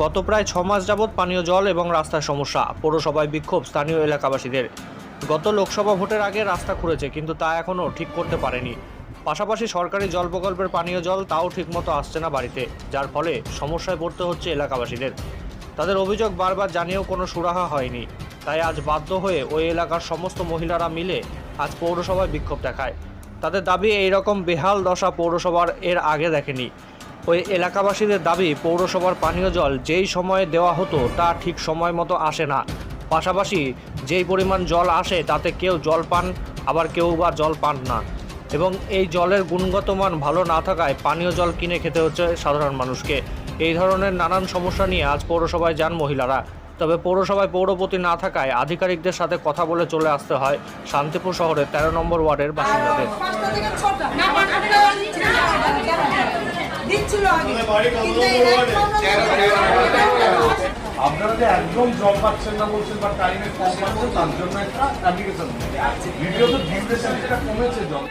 গত প্রায় ছ মাস যাবৎ পানীয় জল এবং রাস্তার সমস্যা। পৌরসভায় বিক্ষোভ স্থানীয় এলাকাবাসীদের। গত লোকসভা ভোটের আগে রাস্তা খুঁড়েছে, কিন্তু তা এখনও ঠিক করতে পারেনি। পাশাপাশি সরকারি জল প্রকল্পের পানীয় জল তাও ঠিকমতো আসছে না বাড়িতে, যার ফলে সমস্যায় পড়তে হচ্ছে এলাকাবাসীদের। তাদের অভিযোগ বারবার জানিয়েও কোনো সুরাহা হয়নি। তাই আজ বাধ্য হয়ে ওই এলাকার সমস্ত মহিলারা মিলে আজ পৌরসভায় বিক্ষোভ দেখায়। তাদের দাবি এই রকম বেহাল দশা পৌরসভার এর আগে দেখেনি। ওই এলাকাবাসীদের দাবি, পৌরসভার পানীয় জল যেই সময়ে দেওয়া হতো তা ঠিক সময় মতো আসে না। পাশাপাশি যেই পরিমাণ জল আসে তাতে কেউ জল পান, আবার কেউ বা জল পান না। এবং এই জলের গুণগত মান ভালো না থাকায় পানীয় জল কিনে খেতে হচ্ছে সাধারণ মানুষকে। এই ধরনের নানান সমস্যা নিয়ে আজ পৌরসভায় যান মহিলারা। তবে পৌরসভায় পৌরপতি না থাকায় আধিকারিকদের সাথে কথা বলে চলে আসতে হয় শান্তিপুর শহরের তেরো নম্বর ওয়ার্ডের বাসিন্দাদের। দিচ্ছিল আগে। কিন্তু আপনারা যে একদম জব পাচ্ছেন না বলছেন বা টাইমে কম পাচ্ছেন তার জন্য একটা অ্যাপ্লিকেশন ভিডিও তো ডিউরেশন যেটা কমেছে জব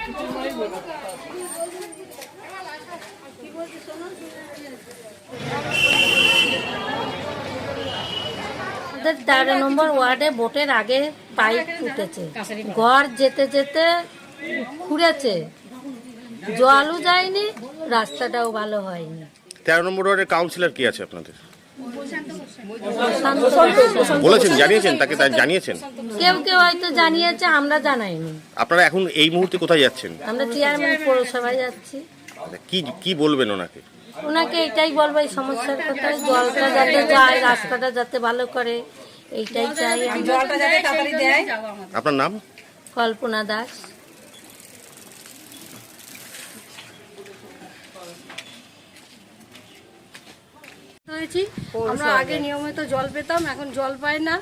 আমাদের তেরো নম্বর ওয়ার্ডে ভোটের আগে পাইপ উঠেছে। ঘর যেতে যেতে খুঁড়েছে জলও যায়নি রাস্তাটাও ভালো হয়নি। তেরো নম্বর ওয়ার্ডের কাউন্সিলর কি আছে আপনাদের? বলেছেন জানিয়েছেন তাকে তা জানিয়েছেন? কেউ কেউ হয়তো জানিয়েছে আমরা জানাইনি। আপনারা এখন এই মুহূর্তে কোথায় যাচ্ছেন? আমরা চেয়ারম্যান পৌরসভায় যাচ্ছি। কি কি বলবেন ওনাকে? ওনাকে এটাই বলব এই সমস্যার কথা জলটা যাতে যায় রাস্তাটা যাতে ভালো করে এইটাই চাই আমরা। জলটা যাতে তাড়াতাড়ি দেয়। আপনার নাম? কল্পনা দাস। হয়েছি আমরা আগে নিয়মিত জল পেতাম এখন জল পাই না।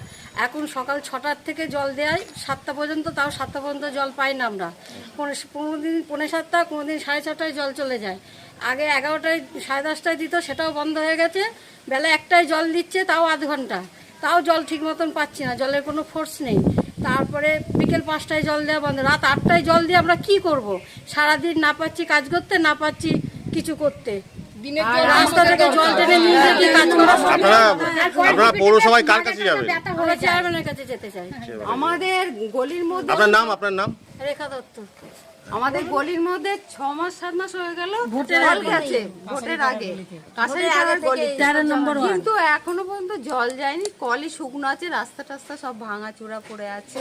এখন সকাল ছটার থেকে জল দেয় সাতটা পর্যন্ত তাও সাতটা পর্যন্ত জল পাই না আমরা। পনেরো পনেরো দিন পনেরো সাতটা কোনো দিন সাড়ে ছটায় জল চলে যায়। আগে এগারোটায় সাড়ে দশটায় দিত সেটাও বন্ধ হয়ে গেছে। বেলা একটায় জল দিচ্ছে তাও আধ ঘণ্টা। তাও জল ঠিক মতন পাচ্ছি না জলের কোনো ফোর্স নেই। তারপরে বিকেল পাঁচটায় জল দেওয়া বন্ধ রাত আটটায় জল দিয়ে আমরা কি করব? সারাদিন না পাচ্ছি কাজ করতে না পাচ্ছি কিছু করতে। আপনারা পৌরসভায় কার কাছে যাবেন? আমাদের গলির মধ্যে আপনার নাম আপনার নাম? রেখা দত্ত। আমাদের গলির মধ্যে ছ মাস সাত মাস হয়ে গেল। ভোটের আগে। নম্বর ওয়ার্ড। কিন্তু এখনও পর্যন্ত জল যায়নি কলই শুকনো আছে রাস্তা টাস্তা সব ভাঙা চূড়া পড়ে আছে।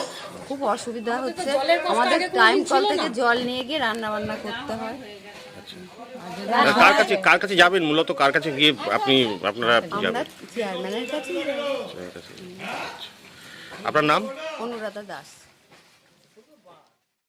খুব অসুবিধা হচ্ছে। আমাদের টাইম কল থেকে জল নিয়ে গিয়ে রান্না বান্না করতে হয়। কার কাছে কার কাছে যাবেন? মূলত কার কাছে গিয়ে আপনি আপনারা যাবেন? চেয়ারম্যানের কাছে আপনার নাম? অনুরাধা দাস।